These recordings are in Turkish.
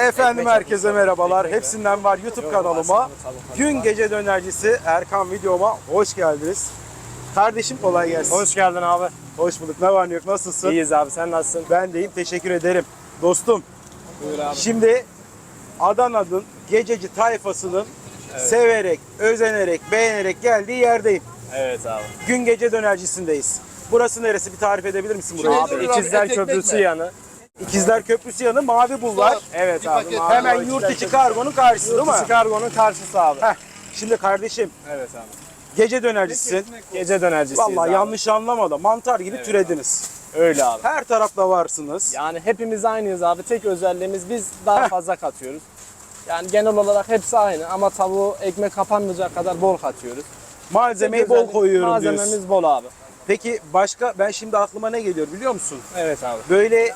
Efendim herkese merhabalar. Hepsinden var YouTube kanalıma. Gün gece dönercisi Erkan videoma hoş geldiniz. Kardeşim kolay gelsin. Hoş geldin abi. Hoş bulduk. Ne var ne yok nasılsın? İyiyiz abi sen nasılsın? Ben deyim teşekkür ederim. Dostum Buyur abi. şimdi Adana'nın gececi tayfasının severek, özenerek, beğenerek geldiği yerdeyim. Evet abi. Gün gece dönercisindeyiz. Burası neresi? Bir tarif edebilir misin burayı? Abi İkizler Köprüsü yanı. İkizler Köprüsü yanı Mavi Bulvar. Evet abi. paket. mavi Hemen yurt içi Köprüsü. kargonun karşısı değil mi? Yurt içi kargonun karşısı abi. Heh, Şimdi kardeşim Evet abi. gece dönercisin. Gece dönercisiyiz Vallahi abi. yanlış anlama da mantar gibi türediniz. Öyle abi. Her tarafta varsınız. Yani hepimiz aynıyız abi. Tek özelliğimiz biz daha fazla katıyoruz. Yani genel olarak hepsi aynı ama tavuğu ekmek kapanmayacak kadar bol katıyoruz. Malzemeyi Tek bol özellik- koyuyorum Malzememiz diyorsun. bol abi. Peki başka ben şimdi aklıma ne geliyor biliyor musun? Evet abi. Böyle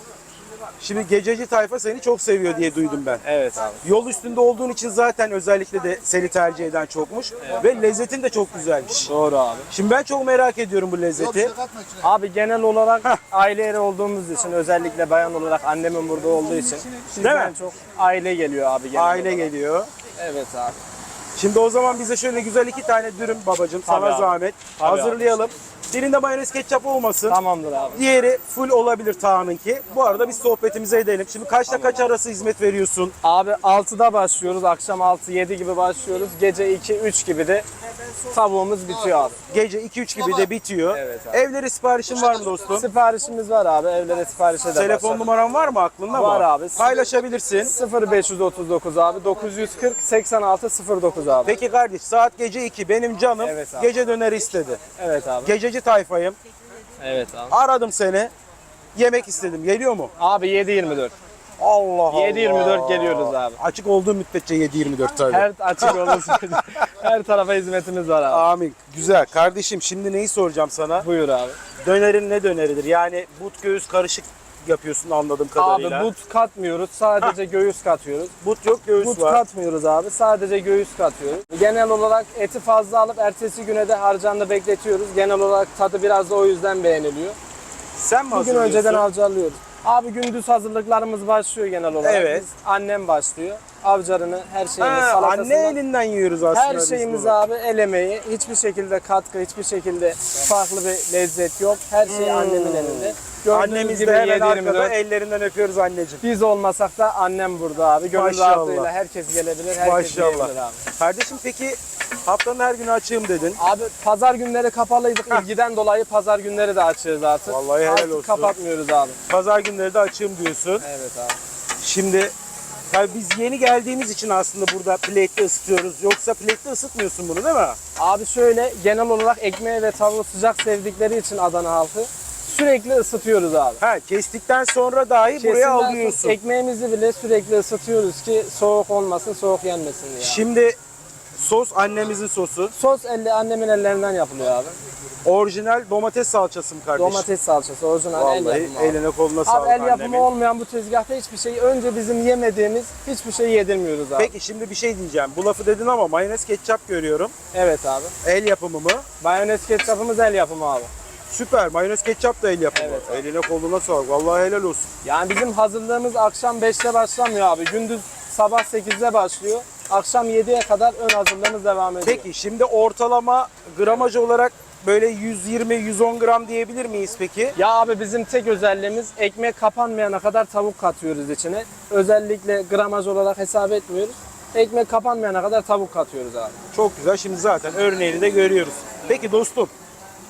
şimdi gececi tayfa seni çok seviyor diye duydum ben. Evet abi. Yol üstünde olduğun için zaten özellikle de seni tercih eden çokmuş. Ve lezzetin de çok güzelmiş. Doğru abi. Şimdi ben çok merak ediyorum bu lezzeti. Abi genel olarak aile yeri olduğumuz için özellikle bayan olarak annemin burada olduğu için bizden mi? çok aile geliyor abi genel Aile olarak. geliyor. Evet abi. Şimdi o zaman bize şöyle güzel iki tane dürüm babacığım sana abi. zahmet. Tabii Hazırlayalım. Birinde mayonez ketçap olmasın. Tamamdır abi. Diğeri full olabilir Taha'nınki. Bu arada biz sohbetimize edelim. Şimdi kaçta kaç arası hizmet veriyorsun? Abi 6'da başlıyoruz. Akşam 6-7 gibi başlıyoruz. Gece 2-3 gibi de tavuğumuz bitiyor abi. Gece 2-3 gibi de bitiyor. Evet abi. Evlere siparişin var mı dostum? Siparişimiz var abi. Evlere siparişe de Telefon başladık. numaran var mı aklında Var abi. Paylaşabilirsin. 0539 abi. 940 86 09 abi. Peki kardeş saat gece 2 benim canım Evet abi. gece döneri istedi. Evet abi. Gececi tayfayım. Evet abi. Aradım seni. Yemek istedim. Geliyor mu? Abi 7-24. Allah Allah. 7-24 geliyoruz abi. Açık olduğu müddetçe 7-24 tabii. Her açık olursa her tarafa hizmetimiz var abi. Amin. Güzel. Kardeşim şimdi neyi soracağım sana? Buyur abi. Dönerin ne döneridir? Yani but göğüs karışık yapıyorsun anladığım kadarıyla. Abi but katmıyoruz. Sadece göğüs katıyoruz. But yok göğüs But var. katmıyoruz abi. Sadece göğüs katıyoruz. Genel olarak eti fazla alıp ertesi güne de harcanda bekletiyoruz. Genel olarak tadı biraz da o yüzden beğeniliyor. Sen mi Bugün önceden harcalıyoruz. Abi gündüz hazırlıklarımız başlıyor genel olarak. Evet. Biz, annem başlıyor. Avcarını, her şeyini, Ha, salatasını. anne elinden yiyoruz aslında. Her şeyimiz bunu. abi el emeği. Hiçbir şekilde katkı, hiçbir şekilde farklı bir lezzet yok. Her şey annemin elinde. Gördüğünüz Hmm. Annemiz gibi de hemen 7-24. arkada ellerinden öpüyoruz anneciğim. Biz olmasak da annem burada abi. Gönül Maşallah. rahatlığıyla herkes gelebilir, herkes Maşallah. abi. Kardeşim peki haftanın her günü açığım dedin. Abi pazar günleri kapalıydık. İlgiden dolayı pazar günleri de açığız artık. Vallahi helal artık olsun. kapatmıyoruz abi. Pazar günleri de açığım diyorsun. Evet abi. Şimdi tabii biz yeni geldiğimiz için aslında burada plate'te ısıtıyoruz. Yoksa plate'te ısıtmıyorsun bunu değil mi? Abi şöyle genel olarak ekmeği ve tavuğu sıcak sevdikleri için Adana halkı sürekli ısıtıyoruz abi. Ha kestikten sonra dahi buraya Kesimden sonra alıyorsun. Ekmeğimizi bile sürekli ısıtıyoruz ki soğuk olmasın, soğuk yenmesin diye. abi. Şimdi sos annemizin sosu. Sos elle annemin ellerinden yapılıyor abi. Orijinal domates salçası mı kardeşim? Domates salçası orijinal el Vallahi yapımı abi. eline koluna Abi sağlık el yapımı annemin. olmayan bu tezgahta hiçbir şey önce bizim yemediğimiz hiçbir şey yedirmiyoruz abi. Peki şimdi bir şey diyeceğim. Bu lafı dedin ama mayonez ketçap görüyorum. Evet abi. El yapımı mı? Mayonez ketçapımız el yapımı abi. Süper. Mayonez ketçap da el yapımı. Evet abi. Eline koluna sağlık. Vallahi helal olsun. Yani bizim hazırlığımız akşam 5'te başlamıyor abi. Gündüz sabah 8'de başlıyor. Akşam 7'ye kadar ön hazırlığımız devam ediyor. Peki şimdi ortalama gramaj olarak böyle 120-110 gram diyebilir miyiz peki? Ya abi bizim tek özelliğimiz ekmek kapanmayana kadar tavuk katıyoruz içine. Özellikle gramaj olarak hesap etmiyoruz. Ekmek kapanmayana kadar tavuk katıyoruz abi. Çok güzel. Şimdi zaten örneğini de görüyoruz. Peki dostum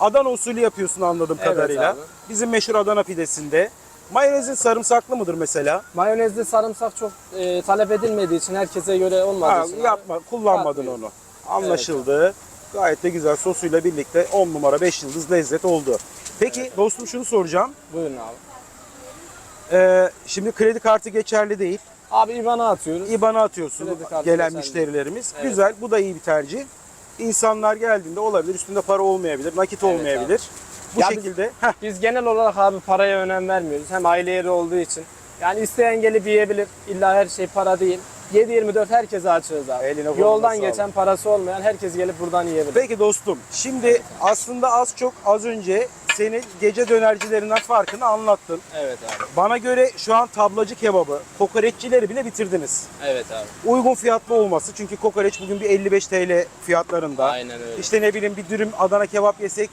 Adana usulü yapıyorsun anladığım Evet kadarıyla. abi. Bizim meşhur Adana pidesinde. Mayonezin sarımsaklı mıdır mesela? Mayonezli sarımsak çok e, talep edilmediği için herkese göre olmadığı Ha, için abi. yapma, kullanmadın Katmıyor. onu. Anlaşıldı. Gayet de güzel sosuyla birlikte 10 numara 5 yıldız lezzet oldu. Peki dostum şunu soracağım. Buyurun abi. Ee, şimdi kredi kartı geçerli değil. Abi IBAN'a atıyoruz. İBAN'a atıyorsun Kredi kartı gelen geçerli. müşterilerimiz. Evet. Güzel. Bu da iyi bir tercih. İnsanlar geldiğinde olabilir. Üstünde para olmayabilir. Nakit olmayabilir. Bu Ya biz- şekilde. Heh, Biz genel olarak abi paraya önem vermiyoruz. Hem aile yeri olduğu için. Yani isteyen gelip yiyebilir. İlla her şey para değil. 7-24 herkese açığız abi. Eline koluna Yoldan sağlık. geçen parası olmayan herkes gelip buradan yiyebilir. Peki dostum. Şimdi aslında az çok az önce seni gece dönercilerinden farkını anlattın. Evet abi. Bana göre şu an tablacı kebabı, kokoreççileri bile bitirdiniz. Evet abi. Uygun fiyatlı olması çünkü kokoreç bugün bir 55 TL fiyatlarında. Aynen öyle. İşte ne bileyim bir dürüm Adana kebap yesek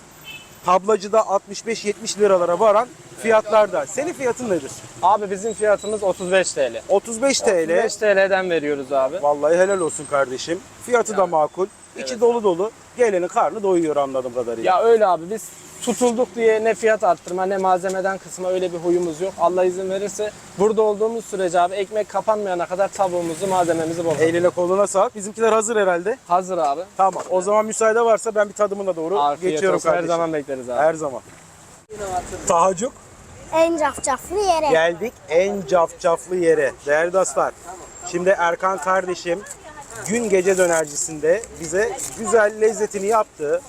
tablacıda 65-70 liralara varan fiyatlarda. Senin fiyatın nedir? Abi bizim fiyatımız 35 TL. 35 TL. 35 TL'den veriyoruz abi. Vallahi helal olsun kardeşim. Fiyatı da makul. İçi Evet. dolu dolu. Gelenin karnı doyuyor anladığım kadarıyla. Ya öyle abi biz tutulduk diye ne fiyat arttırma ne malzemeden kısma öyle bir huyumuz yok. Allah izin verirse burada olduğumuz sürece abi ekmek kapanmayana kadar tavuğumuzu malzememizi bol. Eline koluna sağlık. Bizimkiler hazır herhalde. Hazır abi. Tamam. O zaman müsaade varsa ben bir tadımına doğru Afiyet geçiyorum olsun. Her kardeşim. zaman bekleriz abi. Her zaman. Tahacuk. En cafcaflı yere. Geldik en cafcaflı yere. Değerli dostlar. Şimdi Erkan kardeşim gün gece dönercisinde bize güzel lezzetini yaptı.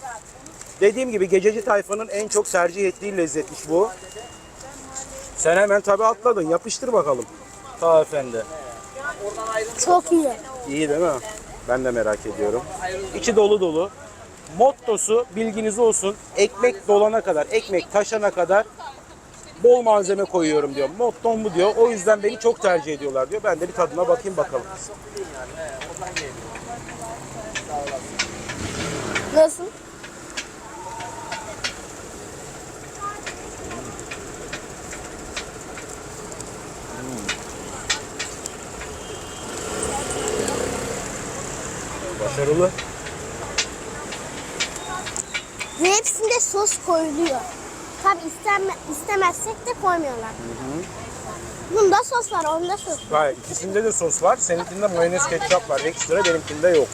Dediğim gibi gececi tayfanın en çok tercih ettiği lezzetmiş bu. Sen hemen tabi atladın. Yapıştır bakalım. Ta efendi. Çok iyi. İyi değil mi? Ben de merak ediyorum. İçi dolu dolu. Mottosu bilginiz olsun. Ekmek dolana kadar, ekmek taşana kadar bol malzeme koyuyorum diyor. Mottom bu diyor. O yüzden beni çok tercih ediyorlar diyor. Ben de bir tadına bakayım bakalım. Nasıl? Başarılı. Ve hepsinde sos koyuluyor. Tabi isteme, istemezsek de koymuyorlar. Bunda sos var, onda sos. Hayır, ikisinde de sos var. Seninkinde mayonez ketçap var. Ekstra benimkinde yok.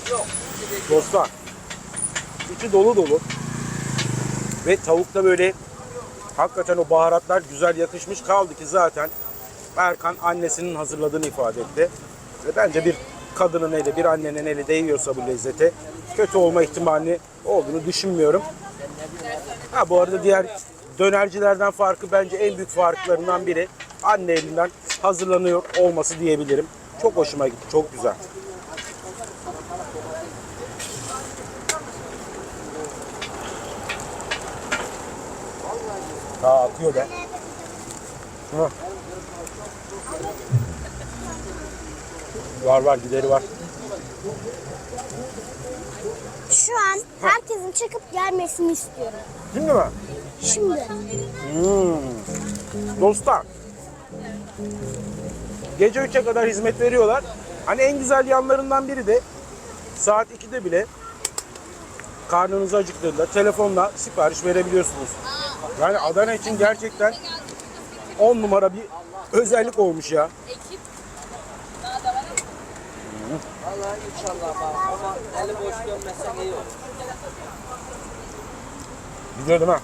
Dostlar. İçi dolu dolu. Ve tavukta böyle hakikaten o baharatlar güzel yakışmış kaldı ki zaten Erkan annesinin hazırladığını ifade etti. Ve bence bir kadının eli, bir annenin eli değiyorsa bu lezzete kötü olma ihtimali olduğunu düşünmüyorum. Ha bu arada diğer dönercilerden farkı bence en büyük farklarından biri anne elinden hazırlanıyor olması diyebilirim. Çok hoşuma gitti, çok güzel. Daha akıyor da. Hı. Var var gideri var. Şu an herkesin çıkıp gelmesini istiyorum. Şimdi mi? Şimdi. Dostlar. Gece 3'e kadar hizmet veriyorlar. Hani en güzel yanlarından biri de saat 2'de bile karnınız acıktığında telefonla sipariş verebiliyorsunuz. Yani Adana için gerçekten 10 numara bir özellik olmuş ya. Vallahi inşallah bak ama eli boş dönmezsek iyi olur. Gidiyor değil mi?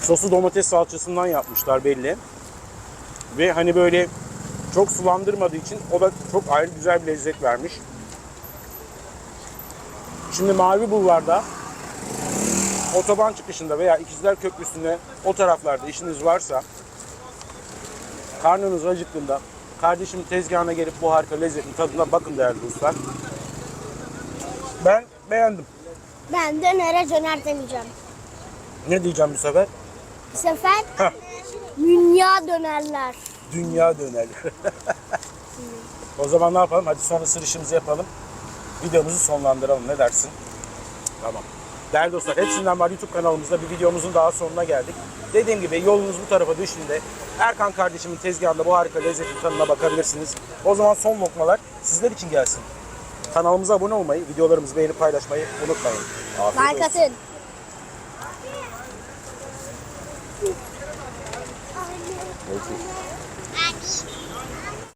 Sosu domates salçasından yapmışlar belli. Ve hani böyle çok sulandırmadığı için o da çok ayrı güzel bir lezzet vermiş. Şimdi Mavi Bulvar'da otoban çıkışında veya İkizler Köprüsü'nde o taraflarda işiniz varsa karnınız acıktığında kardeşimin tezgahına gelip bu harika lezzetin tadına bakın değerli dostlar. Ben beğendim. Ben dönere döner demeyeceğim. Ne diyeceğim bu sefer? Bu sefer Heh. dünya dönerler. Dünya döneri. o zaman ne yapalım? Hadi son ısırışımızı yapalım. Videomuzu sonlandıralım. Ne dersin? Tamam. Değerli dostlar hepsinden var YouTube kanalımızda bir videomuzun daha sonuna geldik. Dediğim gibi yolunuz bu tarafa düştüğünde Erkan kardeşimin tezgahında bu harika lezzetin tadına bakabilirsiniz. O zaman son lokmalar sizler için gelsin. Kanalımıza abone olmayı, videolarımızı beğenip paylaşmayı unutmayın. Afiyet olsun. atın. Görüşürüz.